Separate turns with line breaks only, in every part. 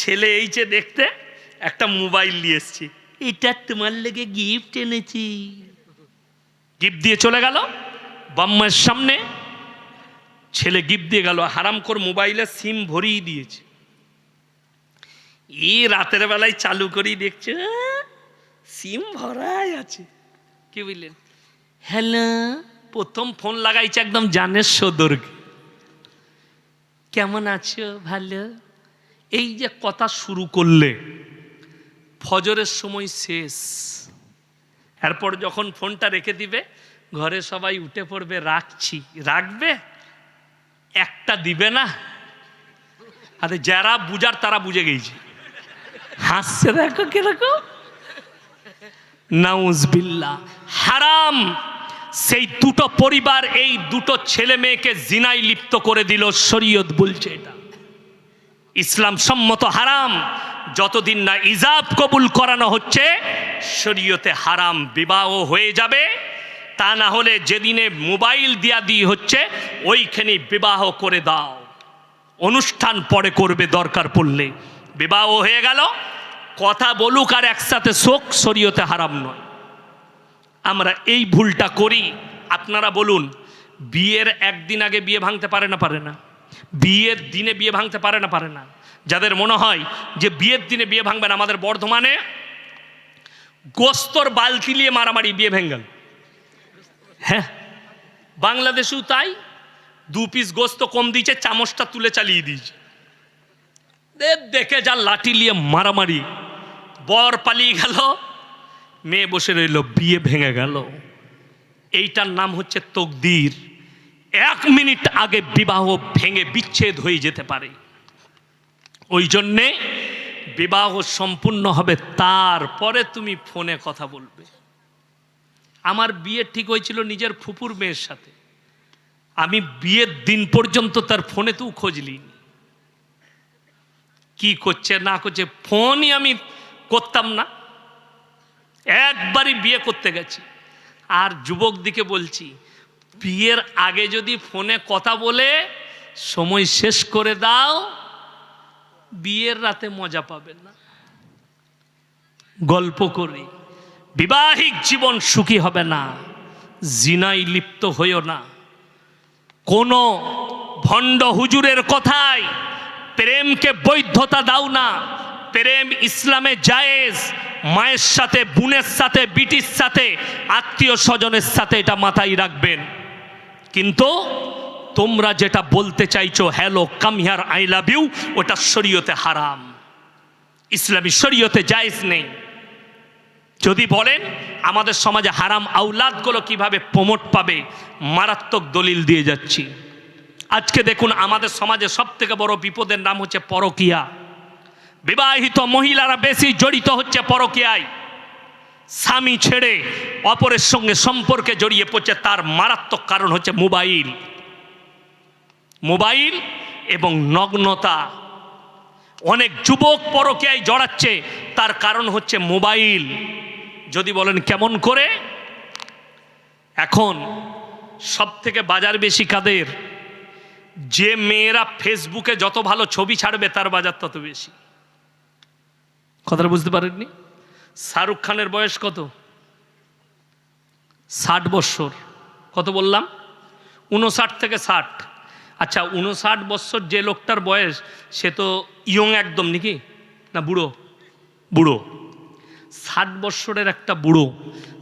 ছেলে এই যে দেখতে একটা মোবাইল নিয়ে এসছি। এটা তোমার লেগে গিফট এনেছি। গিফট দিয়ে চলে গেল বাম্মার সামনে ছেলে গিফট দিয়ে গেল হারাম কর মোবাইলে সিম ভরিয়ে দিয়েছে। এই রাতের বেলায় চালু করেই দেখছে? সিম ভরাই আছে। কি বুঝলেন হ্যালো প্রথম ফোন লাগাইছে একদম জানের সদর্গে। কেমন আছো? ভালো? এই যে কথা শুরু করলে, ফজরের সময় শেষ। এরপর যখন ফোনটা রেখে দিবে, ঘরে সবাই উঠে পড়বে, রাখছি। রাখবে? একটা দিবে না। আরে যারা বুঝার তারা বুঝে গেছে। হাসছে দেখো কীরকম। নাউজবিল্লা হারাম। সেই দুটো পরিবার এই দুটো ছেলে মেয়েকে জিনাই লিপ্ত করে দিল, শরীয়ত বলছে এটা। ইসলাম সম্মত হারাম, যতদিন না ইজাব কবুল করানো হচ্ছে, শরীয়তে হারাম বিবাহ হয়ে যাবে। তা না হলে যেদিনে মোবাইল দিয়া দিয়ে হচ্ছে ওইখানে বিবাহ করে দাও। অনুষ্ঠান পরে করবে দরকার পড়লে। বিবাহ হয়ে গেল, কথা বলুক আর একসাথে শোক, শরীয়তে হারাম নয়। আমরা এই ভুলটা করি। আপনারা বলুন, বিয়ের একদিন আগে বিয়ে ভাঙতে পারে না পারে না? বিয়ের দিনে বিয়ে ভাঙতে পারে না পারে না। যাদের মনে হয় যে বিয়ের দিনে বিয়ে ভাঙবেন আমাদের বর্ধমানে গোস্তর বালতি নিয়ে মারামারি বিয়ে ভেঙ্গেল হ্যাঁ বাংলাদেশেও তাই, দু পিস গোস্ত কম দিয়েছে, চামচটা তুলে চালিয়ে দিয়েছে। দেখে যা লাঠি নিয়ে মারামারি। বর পালিয়ে গেল, মেয়ে বসে রইল, বিয়ে ভেঙে গেল। এইটার নাম হচ্ছে তকদির। এক মিনিট আগে বিবাহ ভেঙে বিচ্ছেদ হয়ে যেতে পারে। ওই জন্যে বিবাহ সম্পূর্ণ হবে তারপরে তুমি ফোনে কথা বলবে। আমার বিয়ে ঠিক হয়েছিল নিজের ফুপুর মেয়ের সাথে। আমি বিয়ের দিন পর্যন্ত তার ফোনে তো খোঁজ নিইনি। কি করছে, না করছে, ফোনই আমি করতাম না। একবারই বিয়ে করতে গেছি। আর যুবক দিকে বলছি বিয়ের আগে যদি ফোনে কথা বলে, সময় শেষ করে দাও, বিয়ের রাতে মজা পাবেন না। গল্প করি, বিবাহিক জীবন সুখী হবে না জিনাই লিপ্ত হইও না। কোনো ভণ্ড হুজুরের কথায় প্রেমকে বৈধতা দাও না। প্রেম ইসলামে জায়েজ, মায়ের সাথে, বোনের সাথে, বিটির সাথে, আত্মীয় স্বজনের সাথে এটা মাথায় রাখবেন। কিন্তু তোমরা যেটা বলতে চাইছো hello come here I love you ওটা শরীয়তে হারাম। ইসলামী শরীয়তে জায়েজ নেই। যদি বলেন, আমাদের সমাজে হারাম আউলাদগুলো কীভাবে প্রমোট পাবে? মারাত্মক দলিল দিয়ে যাচ্ছি। আজকে দেখুন, আমাদের সমাজে সব থেকে বড় বিপদের নাম হচ্ছে পরকিয়া। বিবাহিত মহিলারা বেশি জড়িত হচ্ছে পরকিয়ায়। স্বামী ছেড়ে অপরের সঙ্গে সম্পর্কে জড়িয়ে পড়ছে, তার মারাত্মক কারণ হচ্ছে মোবাইল। মোবাইল এবং নগ্নতা। অনেক যুবক পরকীয়ায় জড়াচ্ছে, তার কারণ হচ্ছে মোবাইল। যদি বলেন কেমন করে? এখন সব থেকে বাজার বেশি কাদের? যে মেয়েরা ফেসবুকে যত ভালো ছবি ছাড়বে, তার বাজার তত বেশি। কথাটা বুঝতে পারেননি? শাহরুখ খানের বয়স কত? ষাট বৎসর কত বললাম? উনষাট থেকে ষাট। আচ্ছা উনষাট বৎসর যে লোকটার বয়স, সে তো ইয়ং একদম নাকি? না, বুড়ো? বুড়ো। ষাট বৎসরের একটা বুড়ো,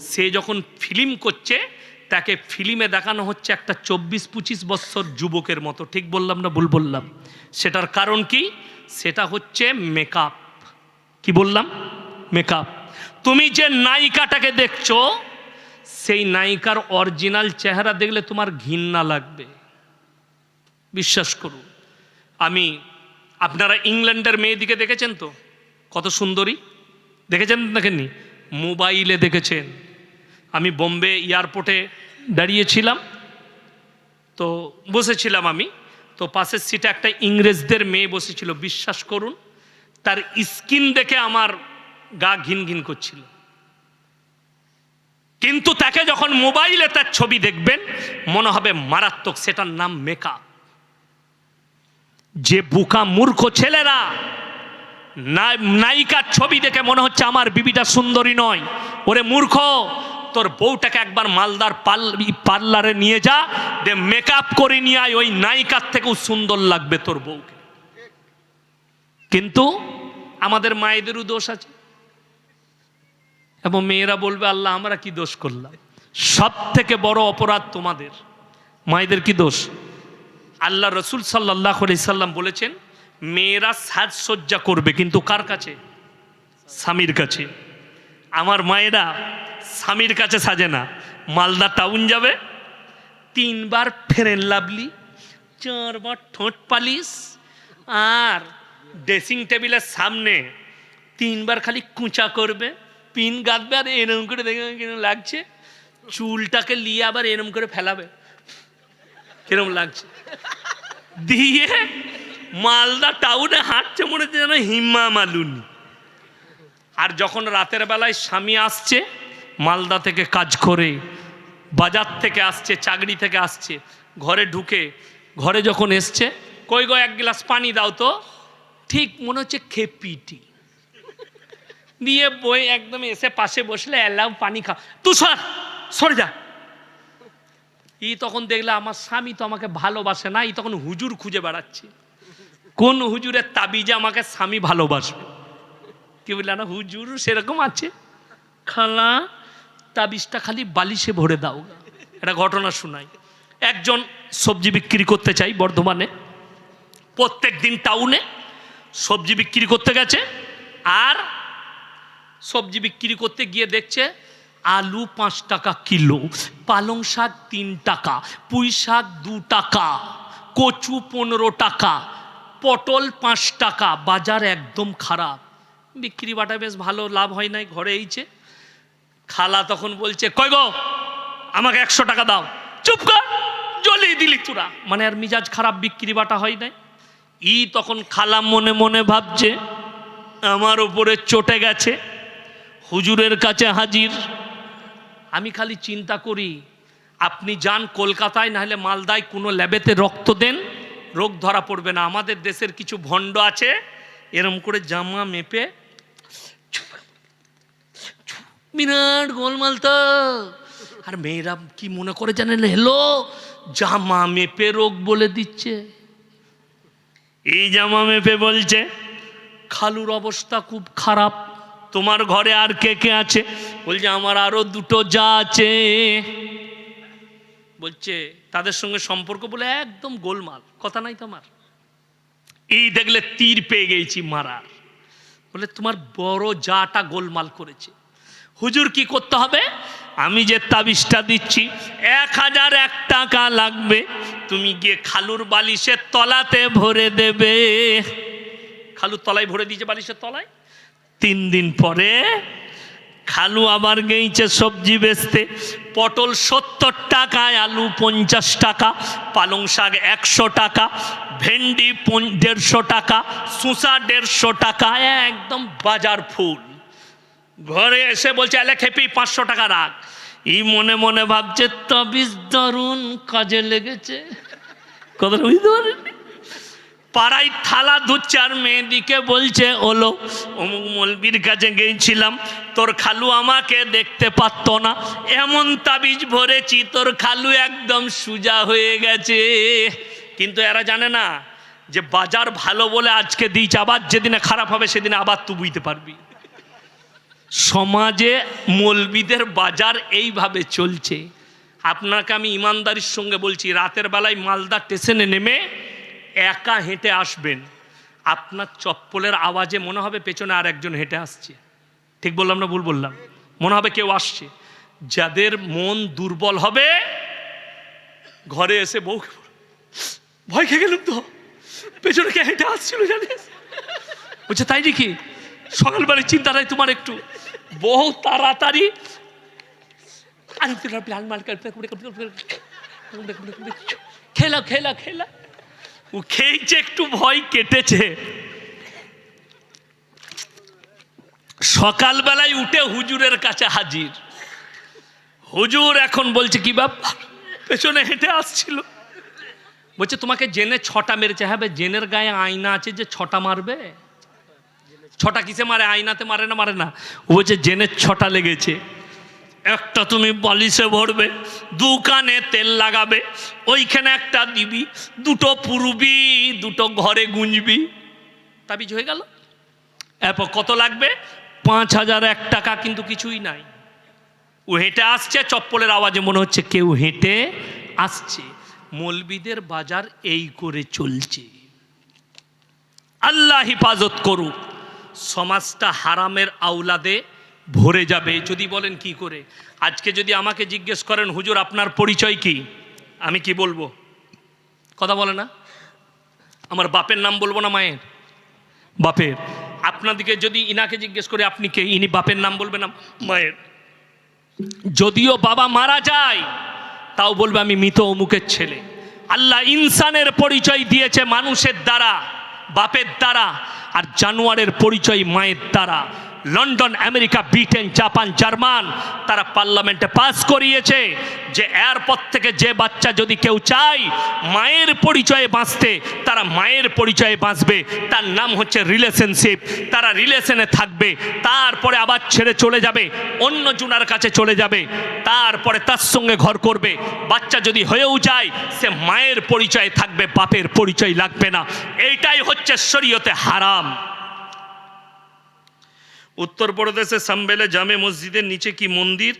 সে যখন ফিল্ম করছে, তাকে ফিল্মে দেখানো হচ্ছে একটা চব্বিশ পঁচিশ বৎসর যুবকের মতো। ঠিক বললাম না ভুল বললাম? সেটার কারণ কি? সেটা হচ্ছে মেকআপ কি বললাম? মেকআপ তুমি যে নায়িকাটাকে দেখছ, সেই নায়িকার অরিজিনাল চেহারা দেখলে তোমার ঘৃণা লাগবে। বিশ্বাস করুন, আমি, আপনারা ইংল্যান্ডের মেয়েদিকে দেখেছেন তো? কত সুন্দরী। দেখেছেন দেখেননি? মোবাইলে দেখেছেন। আমি বোম্বে এয়ারপোর্টে দাঁড়িয়েছিলাম, তো বসেছিলাম আমি। তো পাশের সিটে একটা ইংরেজদের মেয়ে বসেছিল, বিশ্বাস করুন। তার স্কিন দেখে আমার গা ঘিন ঘিন করছিল। কিন্তু তাকে যখন মোবাইলে তার ছবি দেখবেন, মনে হবে মারাত্মক, সেটার নাম মেকআপ যে বুকা মূর্খ ছেলেরা নায়িকার ছবি দেখে মনে হচ্ছে আমার বিবিটা সুন্দরী নয়। ওরে মূর্খ, তোর বউটাকে একবার মালদার পার্লারে নিয়ে যা, দে মেকআপ করে নিয়ে আয়, ওই নায়িকার থেকেও সুন্দর লাগবে তোর বউকে। কিন্তু আমাদের মায়েদেরও দোষ আছে। এবং মেয়েরা বলবে, আল্লাহ, আমরা কি দোষ করলাম? সব থেকে বড় অপরাধ তোমাদের। মায়েদের কি দোষ? আল্লাহ রসুল সাল্লাহ সাল্লাম বলেছেন, মেয়েরা সাজসজ্জা করবে, কিন্তু কার কাছে? স্বামীর কাছে। আমার মায়েরা স্বামীর কাছে সাজে না। মালদা টাউন যাবে, তিনবার ফেরেন লাভলি, চারবার ঠোঁট পালিশ, আর ড্রেসিং টেবিলের সামনে তিনবার খালি কুঁচা করবে পিন গাঁদবে আর এরম করে দেখবে কিরম লাগছে? চুলটাকে নিয়ে আবার এরম করে ফেলাবে। কিরম লাগছে? দিয়ে মালদা টাউনে হাঁটছে মনে হচ্ছে যেন হিম্মা মালুনি। আর যখন রাতের বেলায় স্বামী আসছে, মালদা থেকে কাজ করে, বাজার থেকে আসছে, চাকরি থেকে আসছে, ঘরে ঢুকে, ঘরে যখন এসছে, কই গো, এক গ্লাস পানি দাও তো। ঠিক মনে হচ্ছে খেপিটি দিয়ে বই একদম এসে পাশে বসলে এলাও পানি খা তুই সর, সরে যা। ই তখন দেখলে, আমার স্বামী তো আমাকে ভালোবাসে না। ই তখন হুজুর খুঁজে বেড়াচ্ছে। কোন হুজুরের তাবিজে আমাকে স্বামী ভালোবাসবে? কি বললে, না, হুজুর সেরকম আছে। খালা, তাবিজটা খালি বালিশে ভরে দাও একটা ঘটনা শোনাই। একজন সবজি বিক্রি করতে চাই বর্ধমানে। প্রত্যেক দিন টাউনে সবজি বিক্রি করতে গেছে। আর সবজি বিক্রি করতে গিয়ে দেখছে আলু পাঁচ টাকা কিলো, পালং শাক তিন টাকা, পুঁই শাক দু টাকা, কচু পনেরো টাকা, পটল পাঁচ টাকা, বাজার একদম খারাপ। বিক্রি বাটা বেশ ভালো, লাভ হয় নাই, ঘরে এইছে। খালা তখন বলছে, কই গো, আমাকে একশো টাকা দাও, চুপ কর, জ্বলিয়ে দিলি তোরা। মানে আর মিজাজ খারাপ, বিক্রি বাটা হয় নাই। ই তখন খালা মনে মনে ভাবছে, আমার ওপরে চটে গেছে। হুজুরের কাছে হাজির। আমি খালি চিন্তা করি, আপনি যান কলকাতায়, নাহলে মালদায় কোনো ল্যাবেতে রক্ত দেন, রোগ ধরা পড়বে না। আমাদের দেশের কিছু ভণ্ড আছে, এরম করে জামা মেপে বিরাট গোলমাল তো আর মেয়েরা কি মনে করে জানেন? হেলো জামা মেপে রোগ বলে দিচ্ছে। এই জামা মেপে বলছে, খালুর অবস্থা খুব খারাপ। তোমার ঘরে আর কে কে আছে? বলছে, আমার আরও দুটো যা আছে। বলছে, তাদের সঙ্গে সম্পর্ক বলে একদম গোলমাল, কথা নাই তোমার। এই দেখলে তীর পেয়ে গেছি মারার। বলে, তোমার বড় যাটা গোলমাল করেছে। হুজুর কি করতে হবে? আমি যে তাবিজটা দিচ্ছি, এক হাজার এক টাকা লাগবে। তুমি গিয়ে খালুর বালিশের তলাতে ভরে দেবে। খালুর তলায় ভরে দিয়েছে বালিশের তলায়? তিন দিন পরে খালু আবার গেইছে সবজি বেচতে। পটল সত্তর টাকায়, আলু পঞ্চাশ টাকা, পালং শাক একশো টাকা, ভেন্ডি দেড়শো টাকা, শসা দেড়শো টাকা, একদম বাজার ফুল। ঘরে এসে বলছে এলে খেপি, পাঁচশো টাকা রাখ। ই মনে মনে ভাবছে, তবিজ দারুণ কাজে লেগেছে। কথাটা বুঝতে পারেন পাড়ায় থালা ধুচ্ছে আর মেয়েদিকে বলছে, ওলো, অমুক মলবির কাছে গিয়েছিলাম তোর খালু আমাকে দেখতে পারতো না। এমন তাবিজ ভরেছি, তোর খালু একদম সুজা হয়ে গেছে। কিন্তু এরা জানে না যে বাজার ভালো বলে আজকে দিয়েছে, আবার যেদিনে খারাপ হবে সেদিনে আবার তুই বুঝতে পারবি। সমাজে মলবিদের বাজার এইভাবে চলছে। আপনাকে আমি ইমানদারির সঙ্গে বলছি, রাতের বেলায় মালদা স্টেশনে নেমে একা হেঁটে আসবেন, আপনার চপ্পলের আওয়াজে মনে হবে পেছনে আর একজন হেঁটে আসছে। ঠিক বললাম না ভুল বললাম? মনে হবে কেউ আসছে। যাদের মন দুর্বল হবে, ঘরে এসে বউ ভয় খেয়ে গেলাম তো। পেছনে কে হেঁটে আসছিল জানিস? বলছে, তাই নাকি? সকালবেলায় চিন্তাটাই তোমার একটু। বহু তাড়াতাড়ি খেলা খেলা খেলা। ও খেয়েছে, একটু ভয় কেটেছে। সকালবেলায় উঠে হুজুরের কাছে হাজির। হুজুর এখন বলছে, কি ব্যাপার? পেছনে হেঁটে আসছিল। বলছে, তোমাকে জেনে ছটা মেরেছে। হ্যাঁ জেনের গায়ে আয়না আছে যে ছটা মারবে? ছটা কিসে মারে? আয়নাতে মারে না মারে না? ও বলছে জেনের ছটা লেগেছে। একটা তুমি বালিশে ভরবে দু কানে তেল লাগাবে, ওইখানে একটা দিবি, দুটো পুরবি, দুটো ঘরে গুঁজবি। তাবিজ হয়ে গেল। এরপর কত লাগবে? পাঁচ হাজার, এক টাকা কিন্তু কিছুই নাই। ও হেঁটে আসছে, চপ্পলের আওয়াজে মনে হচ্ছে কেউ হেঁটে আসছে। মলবিদের বাজার এই করে চলছে। আল্লাহ হিফাজত করুক। সমাজটা হারামের আওলাদে ভরে যাবে। যদি বলেন কি করে? আজকে যদি আমাকে জিজ্ঞেস করেন, হুজুর, আপনার পরিচয় কি? আমি কি বলব? কথা বলে না? আমার বাপের নাম বলব না মায়ের? বাপের। আপনাদিকে যদি ইনাকে জিজ্ঞেস করে, আপনি কে? ইনি বাপের নাম বলবেন না মায়ের। যদিও বাবা মারা যায়, তাও বলবে, আমি মৃত অমুকের ছেলে। আল্লাহ ইনসানের পরিচয় দিয়েছে মানুষের দ্বারা, বাপের দ্বারা, আর জানোয়ারের পরিচয় মায়ের দ্বারা। London, America, Britain, Japan, German, তারা পার্লামেন্টে পাস করিয়েছে যে এরপর থেকে যে বাচ্চা যদি কেউ চায়, মায়ের পরিচয়ে বাঁচতে, তারা মায়ের পরিচয়ে বাঁচবে। তার নাম হচ্ছে রিলেশনশিপ তারা রিলেশনে থাকবে, তারপরে আবার ছেড়ে চলে যাবে, অন্য জুনার কাছে চলে যাবে, তারপরে তার সঙ্গে ঘর করবে। বাচ্চা যদি হয়েও যায়, সে মায়ের পরিচয়ে থাকবে, বাপের পরিচয় লাগবে না। এইটাই হচ্ছে শরীয়তে হারাম। উত্তরপ্রদেশের সাম্বেলে জামে মসজিদের নিচে কি মন্দির?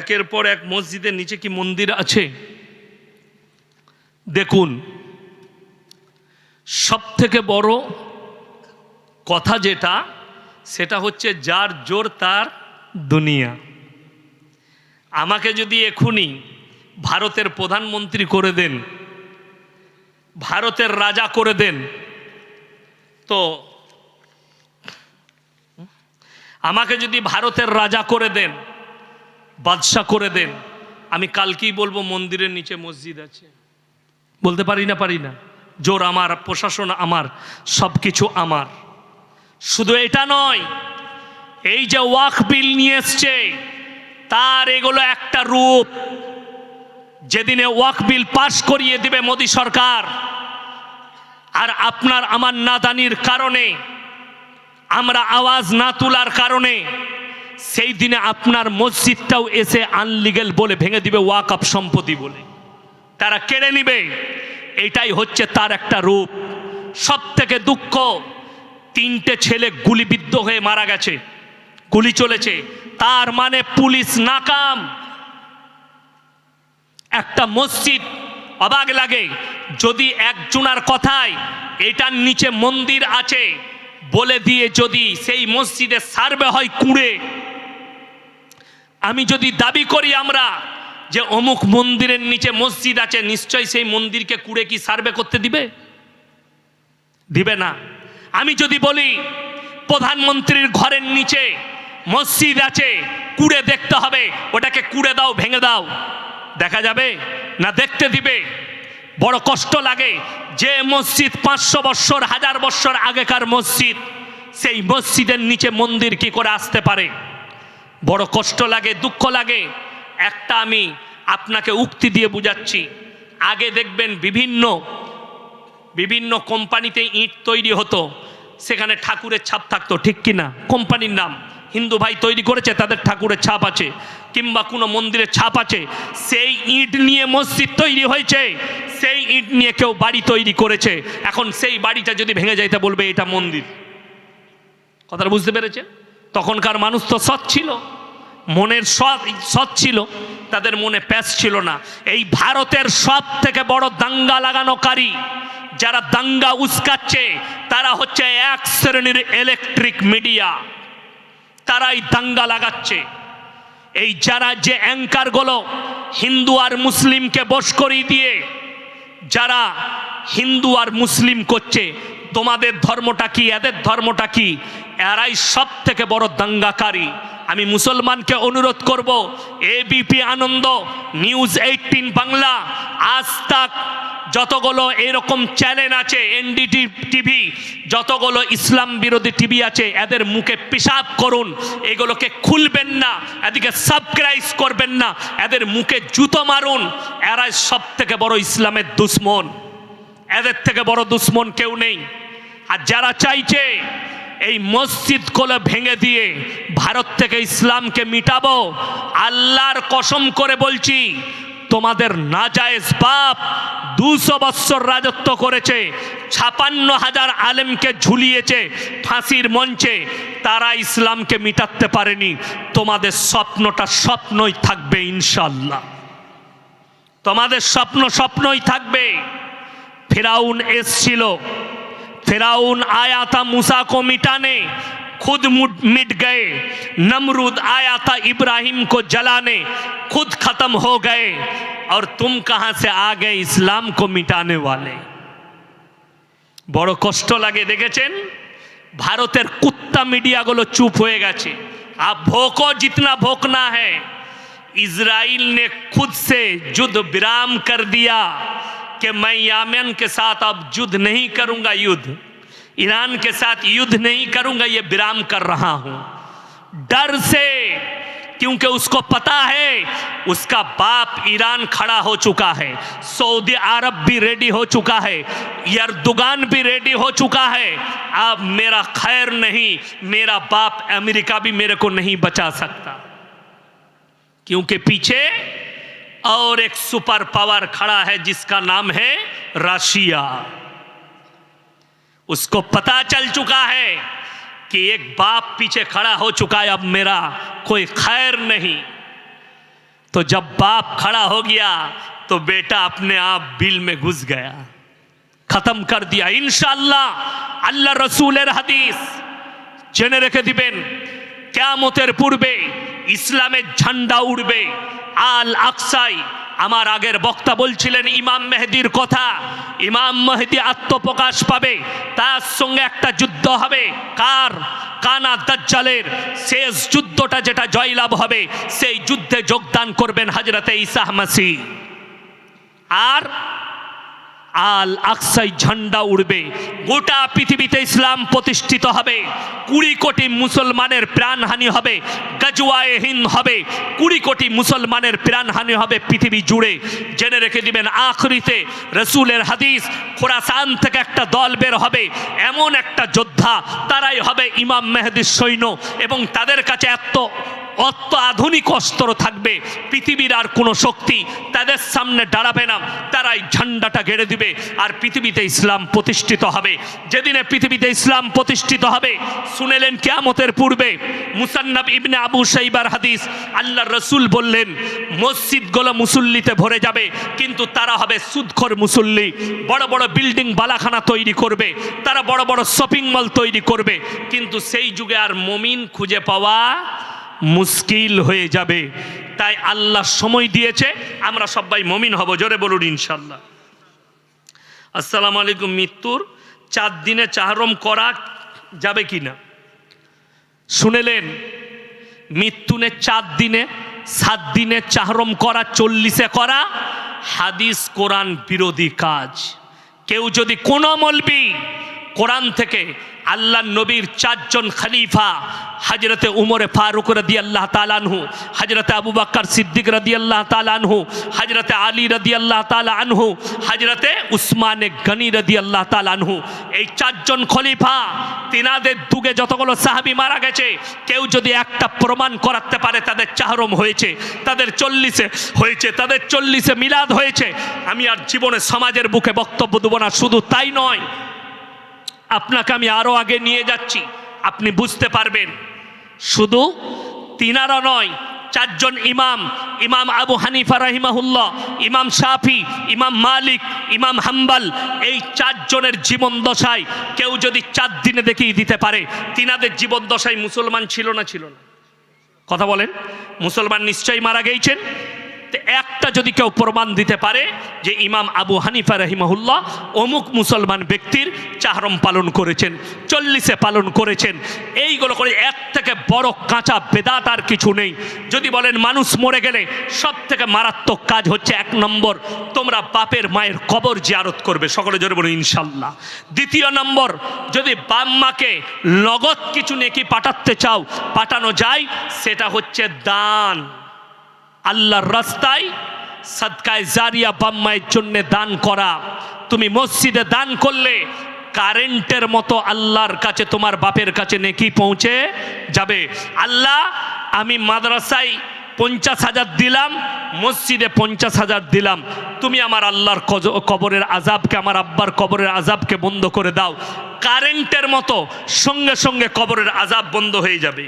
একের পর এক মসজিদের নিচে কি মন্দির আছে? দেখুন সব থেকে বড় কথা যেটা, সেটা হচ্ছে যার জোর তার দুনিয়া। আমাকে যদি এখুনি ভারতের প্রধানমন্ত্রী করে দেন, ভারতের রাজা করে দেন, তো আমাকে যদি ভারতের রাজা করে দেন, বাদশাহ করে দেন, আমি কালকেই বলব মন্দিরের নিচে মসজিদ আছে। বলতে পারি না পারি না? জোর আমার, প্রশাসন আমার সব কিছু আমার। শুধু এটা নয়, এই যে ওয়াক বিল নিয়ে এসছে, তার এগুলো একটা রূপ। যেদিনে ওয়াক বিল পাশ করিয়ে দিবে মোদী সরকার, আর আপনার আমার নাদানির কারণে আমরা আওয়াজ না তোলার কারণে সেই দিনে আপনার মসজিদটাও এসে আনলিগেল বলে ভেঙে দিবে ওয়াকআপ সম্পত্তি বলে। তারা কেড়ে নিবে। এটাই হচ্ছে তার একটা রূপ। সব থেকে দুঃখ, তিনটে ছেলে গুলিবিদ্ধ হয়ে মারা গেছে, গুলি চলেছে। তার মানে পুলিশ নাকাম। একটা মসজিদ অবাক লাগে। যদি একজনার কথায়, এটার নিচে মন্দির আছে বলে দিয়ে যদি সেই মসজিদে সার্ভে হয় কুড়ে, আমি যদি দাবি করি আমরা যে অমুক মন্দিরের নিচে মসজিদ আছে নিশ্চয়ই সেই মন্দিরকে কুড়ে কি সার্ভে করতে দিবে? দিবে না। আমি যদি বলি প্রধানমন্ত্রীর ঘরের নিচে মসজিদ আছে, কুড়ে দেখতে হবে, ওটাকে কুড়ে দাও, ভেঙে দাও, দেখা যাবে না দেখতে দিবে? বড় কষ্ট লাগে যে মসজিদ পাঁচশো বৎসর হাজার বৎসর আগেকার মসজিদ, সেই মসজিদের নিচে মন্দির কি করে আসতে পারে? বড় কষ্ট লাগে, দুঃখ লাগে। একটা আমি আপনাকে উক্তি দিয়ে বুঝাচ্ছি। আগে দেখবেন বিভিন্ন বিভিন্ন কোম্পানিতে ইট তৈরি হতো। সেখানে ঠাকুরের ছাপ থাকতো, ঠিক কি না? কোম্পানির নাম। হিন্দু ভাই তৈরি করেছে, তাদের ঠাকুরের ছাপ আছে। কিংবা কোনো মন্দিরের ছাপ আছে। সেই ইট নিয়ে মসজিদ তৈরি হয়েছে। ইট নিয়ে কেউ বাড়ি তৈরি করেছে, এখন সেই বাড়িটা যদি ভেঙে যাইতে বলবে এটা মন্দির। কথাটা বুঝতে পেরেছে? তখনকার মানুষ তো সৎ ছিল, মনের সৎ সৎ ছিল, তাদের মনে প্যাস ছিল না। এই ভারতের সব থেকে বড় দাঙ্গা লাগানোকারী যারা দাঙ্গা উস্কাচ্ছে, তারা হচ্ছে এক শ্রেণির ইলেকট্রিক মিডিয়া তারাই দাঙ্গা লাগাচ্ছে। এই যারা যে অ্যাঙ্কারগুলো হিন্দু আর মুসলিমকে বশ করিয়ে দিয়ে যারা হিন্দু আর মুসলিম করছে, তোমাদের ধর্মটা কি, এদের ধর্মটা কি? এরাই সব থেকে বড় দাঙ্গাকারী। আমি মুসলমানকে অনুরোধ করব ABP Ananda, news eighteen Bangla, আজ তাক যতগুলো এরকম চ্যানেল আছে এনডিটি টিভি, যতগুলো ইসলাম বিরোধী টিভি আছে, এদের মুখে পেশাব করুন, এগুলোকে খুলবেন না, এদিকে সাবস্ক্রাইব করবেন না, এদের মুখে জুতো মারুন, এরাই সব থেকে বড় ইসলামের দুশ্মন, এদের থেকে বড় দুশ্মন কেউ নেই। আর যারা চাইছে এই মসজিদ মসজিদগুলো ভেঙে দিয়ে ভারত থেকে ইসলামকে মিটাবো, আল্লাহর কসম করে বলছি, তোমাদের না নাজায়েজ বাপ দুশো বৎসর রাজত্ব করেছে, ছাপান্ন হাজার আলেমকে ঝুলিয়েছে, ফাঁসির মঞ্চে, তারা ইসলামকে মিটাতে পারেনি, তোমাদের স্বপ্নটা স্বপ্নই থাকবে ইনশাল্লাহ তোমাদের স্বপ্ন স্বপ্নই থাকবে। ফেরাউন এসছিল ফেরাউন आया था मूसा को मिटाने खुद मुट- मिट गए नमरूद आया था इब्राहिम को जलाने खुद खत्म हो गए और तुम कहां से आ गए इस्लाम को मिटाने वाले বড় কষ্ট লাগে দেখেছেন ভারতের কুত্তা মিডিয়াগুলো চুপ হয়ে গেছে आप भोको जितना भोकना है इसराइल ने खुद से युद्ध विराम कर दिया कि मैं यामन के साथ अब युद्ध नहीं करूँगा युद्ध। ईरान के साथ युद्ध नहीं करूँगा, ये विराम कर रहा हूँ। डर से, क्योंकि उसको पता है, उसका बाप ईरान खड़ा हो चुका है। सऊदी अरब भी रेडी हो चुका है यरदुगान भी रेडी हो चुका है। अब मेरा खैर नहीं, मेरा बाप अमेरिका भी मेरे को नहीं बचा सकता। क्योंकि पीछे और एक सुपर पावर खड़ा है जिसका नाम है रशिया उसको पता चल चुका है कि एक बाप पीछे खड़ा हो चुका है अब मेरा कोई खैर नहीं तो जब बाप खड़ा हो गया तो बेटा अपने आप बिल में घुस गया खत्म कर दिया इंशाल्लाह আল্লাহ রসুলের হাদিস জেনে রেখে দিবেন কেয়ামতের পূর্বে ইসলামের ঝান্ডা উড়বে। আল আকসাই, আমার আগের বক্তা বলছিলেন, ইমাম মেহেদির কথা। ইমাম মেহেদি আত্মপ্রকাশ পাবে, তার সঙ্গে একটা যুদ্ধ হবে। কার? কানা দাজ্জালের। শেষ যুদ্ধটা যেটা জয়লাভ হবে, সেই যুদ্ধে যোগদান করবেন হাজরতে ইসাহ মাসি আর আল আকসাই ঝান্ডা উড়বে। গোটা পৃথিবীতে ইসলাম প্রতিষ্ঠিত হবে। কুড়ি কোটি মুসলমানের প্রাণহানি হবে। গজওয়ায়ে হিন্দ হবে। কুড়ি কোটি মুসলমানের প্রাণহানি হবে পৃথিবী জুড়ে। জেনে রেখে দিবেন, আখরিতে রসুলের হাদিস, খোরাসান থেকে একটা দল বের হবে। এমন একটা যোদ্ধা, তারাই হবে ইমাম মেহেদির সৈন্য। এবং তাদের কাছে এত অত আধুনিক অস্ত্র থাকবে। পৃথিবীর আর কোনো শক্তি তাদের সামনে দাঁড়াবে না। তারাই ঝান্ডাটা গেড়ে দিবে আর পৃথিবীতে ইসলাম প্রতিষ্ঠিত হবে। যেদিনে পৃথিবীতে ইসলাম প্রতিষ্ঠিত হবে, শুনেলেন কেয়ামতের পূর্বে মুসান্নাব ইবনে আবু সাইবার হাদিস। আল্লাহ রসুল বললেন, মসজিদগুলো মুসল্লিতে ভরে যাবে, কিন্তু তারা হবে সুদখর মুসল্লি। বড় বড় বিল্ডিং বালাখানা তৈরি করবে, তারা বড় বড় শপিং মল তৈরি করবে। কিন্তু সেই যুগে আর মমিন খুঁজে পাওয়া মুশকিল হয়ে যাবে। তাই আল্লাহ সময় দিয়েছে, আমরা সবাই মমিন হব, জোরে বলুন ইনশাল্লাহ আসসালামু আলাইকুম, মৃত্যুর চার দিনে চাহরম করা যাবে কি না শুনেলেন মৃত্যুনে চার দিনে, সাত দিনে চাহরম করা, চল্লিশে করা, হাদিস, কোরআন বিরোধী কাজ। কেউ যদি কোনো মলবি কোরআন থেকে আল্লাহ নবীর চারজন খলিফা হজরতে উমরে ফারুক রদি আল্লাহ তালানহু হজরতে আবু বাক্কর সিদ্দিক রদি আল্লাহ তালানহু হজরতে আলী রদি আল্লাহ তালানহু হজরতে উসমানে গনি রদি আল্লাহ তালানহু এই চারজন খলিফা, তিনাদের দুগে যতগুলো সাহাবি মারা গেছে, কেউ যদি একটা প্রমাণ করাতে পারে তাদের চাহরম হয়েছে, তাদের চল্লিশে হয়েছে, তাদের চল্লিশে মিলাদ হয়েছে। আমি আর জীবনে সমাজের বুকে বক্তব্য দেবো না, শুধু তাই নয় আপনাকে আমি আরও আগে নিয়ে যাচ্ছি। আপনি বুঝতে পারবেন। শুধু তিনারা নয়, চারজন ইমাম ইমাম আবু হানিফা রাহিমাহুল্লাহ, ইমাম শাফি, ইমাম মালিক, ইমাম হাম্বাল, এই চারজনের জীবন দশায় কেউ যদি চার দিনে দেখিয়ে দিতে পারে, তিনাদের জীবন দশায় মুসলমান ছিল না ছিল না। কথা বলেন, মুসলমান নিশ্চয়ই মারা গিয়েছেন তো একটা যদি কেউ প্রমাণ দিতে পারে যে ইমাম আবু হানিফা রহিমাহুল্লাহ অমুক মুসলমান ব্যক্তির চাহরম পালন করেছেন, চল্লিশে পালন করেছেন, এইগুলো করে এক থেকে বড় কাঁচা বেদাত আর কিছু নেই। যদি বলেন মানুষ মরে গেলে সব থেকে মারাত্মক কাজ হচ্ছে এক নম্বর, তোমরা বাপের মায়ের কবর জিয়ারত করবে। সকলে জোরে বলুন, ইনশাল্লাহ। দ্বিতীয় নম্বর, যদি বাম্মাকে নগদ কিছু নেকি পাঠাতে চাও, পাঠানো যায়, সেটা হচ্ছে দান। আল্লাহর রাস্তায় সদকায় জারিয়া বাম্মায়ের জন্য দান করা। তুমি মসজিদে দান করলে কারেন্টের মতো আল্লাহর কাছে, তোমার বাপের কাছে নেকি পৌঁছে যাবে। আল্লাহ, আমি মাদ্রাসায় পঞ্চাশ হাজার দিলাম, মসজিদে পঞ্চাশ হাজার দিলাম। তুমি আমার আল্লাহর কবরের আজাবকে আমার আব্বার কবরের আজাবকে বন্ধ করে দাও। কারেন্টের মতো সঙ্গে সঙ্গে কবরের আজাব বন্ধ হয়ে যাবে।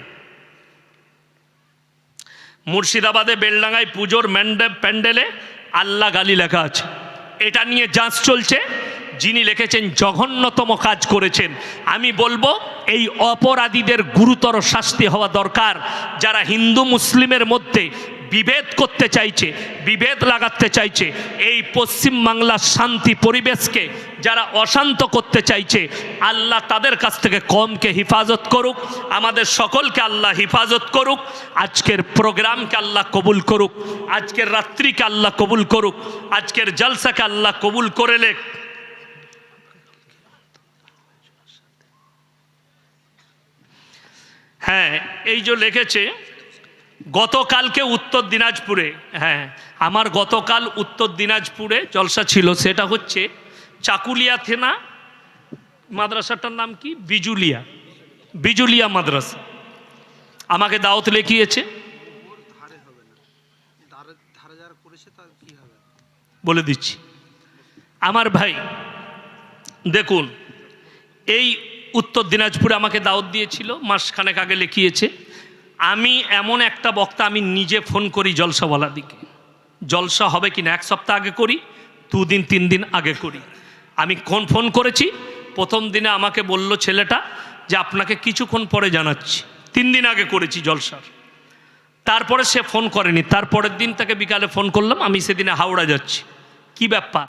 মুর্শিদাবাদে বেলডাঙ্গায় পুজোর ম্যান্ডে প্যান্ডেলে আল্লাহ গালি লেখা আছে। এটা নিয়ে যাঁচ চলছে, যিনি লিখেছেন, জঘন্যতম কাজ করেছেন। আমি বলব, এই অপরাধীদের গুরুতর শাস্তি হওয়া দরকার। যারা হিন্দু, মুসলিমের মধ্যে বিভেদ করতে চাইছে, বিভেদ লাগাতে চাইছে। এই পশ্চিম বাংলার শান্তি পরিবেশকে যারা অশান্ত করতে চাইছে, আল্লাহ তাদের কাছ থেকে কমকে হিফাজত করুক, আমাদের সকলকে আল্লাহ হিফাজত করুক, আজকের প্রোগ্রামকে আল্লাহ কবুল করুক, আজকের রাত্রিকে আল্লাহ কবুল করুক, আজকের জলসাকে আল্লাহ কবুল করে লেখ হ্যাঁ এই যে লিখেছে গতকালকে উত্তর দিনাজপুরে হ্যাঁ আমার গতকাল উত্তর দিনাজপুরে জলসা ছিল, সেটা হচ্ছে চাকুলিয়া থেনা, মাদ্রাসাটার নাম কি? বিজুলিয়া বিজুলিয়া মাদ্রাসা। আমাকে দাওয়াত লেখিয়েছে। বলে দিচ্ছি। আমার ভাই, দেখুন, এই উত্তর দিনাজপুরে আমাকে দাওয়াত দিয়েছিল, মাসখানেক আগে লিখিয়েছে। আমি এমন একটা বক্তা আমি নিজে ফোন করি জলসাওয়ালা দিকে। জলসা হবে কি না এক সপ্তাহ আগে করি, দুদিন, তিন দিন আগে করি। আমি কোন ফোন করেছি? প্রথম দিনে আমাকে বলল ছেলেটা যে আপনাকে কিছুক্ষণ পরে জানাচ্ছি। তিন দিন আগে করেছি জলসার। তারপরে সে ফোন করেনি। তারপরের দিন তাকে বিকালে ফোন করলাম, আমি সেদিনে হাওড়া যাচ্ছি। কি ব্যাপার?